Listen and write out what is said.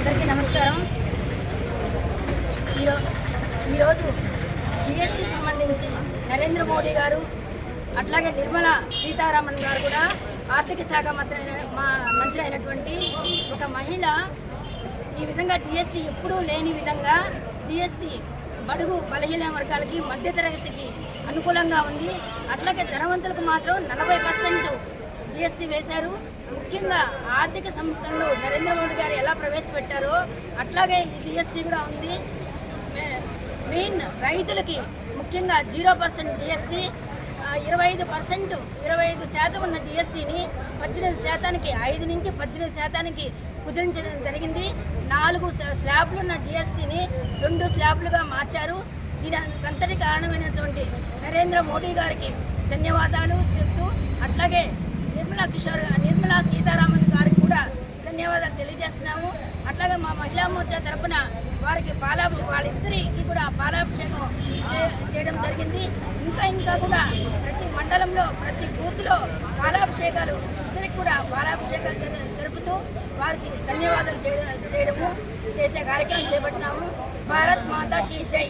అందరికీ నమస్కారం. ఈరోజు ఈరోజు జిఎస్టీ సంబంధించి నరేంద్ర మోడీ గారు అట్లాగే నిర్మలా సీతారామన్ గారు కూడా ఆర్థిక శాఖ మంత్రి మా మంత్రి అయినటువంటి ఒక మహిళ ఈ విధంగా జిఎస్టీ ఎప్పుడూ లేని విధంగా జిఎస్టీ బడుగు బలహీన వర్గాలకి మధ్యతరగతికి అనుకూలంగా ఉంది. అట్లాగే ధనవంతులకు మాత్రం నలభై పర్సెంట్ జిఎస్టీ వేశారు. ముఖ్యంగా ఆర్థిక సంస్థలను నరేంద్ర మోడీ గారు ఎలా ప్రవేశపెట్టారో అట్లాగే ఈ జిఎస్టీ కూడా ఉంది. మెయిన్ రైతులకి ముఖ్యంగా జీరో పర్సెంట్ జిఎస్టీ ఇరవై ఐదు పర్సెంట్ ఇరవై ఐదు శాతం ఉన్న జిఎస్టీని పద్దెనిమిది శాతానికి ఐదు నుంచి పద్దెనిమిది శాతానికి కుదిరించడం జరిగింది. నాలుగు స్లాబ్లు ఉన్న జిఎస్టీని రెండు స్లాబ్లుగా మార్చారు. దీనికి కారణమైనటువంటి నరేంద్ర మోడీ గారికి ధన్యవాదాలు చెప్తూ అట్లాగే నిర్మలా కిషోర్ నిర్మలా సీతారామన్ గారికి కూడా ధన్యవాదాలు తెలియజేస్తున్నాము. అట్లాగే మా మహిళా మోర్చా తరఫున వారికి పాలాభిషేకం వాళ్ళిద్దరికి కూడా పాలాభిషేకం చేయడం జరిగింది. ఇంకా ఇంకా కూడా ప్రతి మండలంలో ప్రతి బూత్లో పాలాభిషేకాలు ఇద్దరికి కూడా పాలాభిషేకాలు జరు- జరుపుతూ వారికి ధన్యవాదాలు చేయ- చేయడము చేసే కార్యక్రమం చేపట్టినాము. భారత్ మాతాకి జై.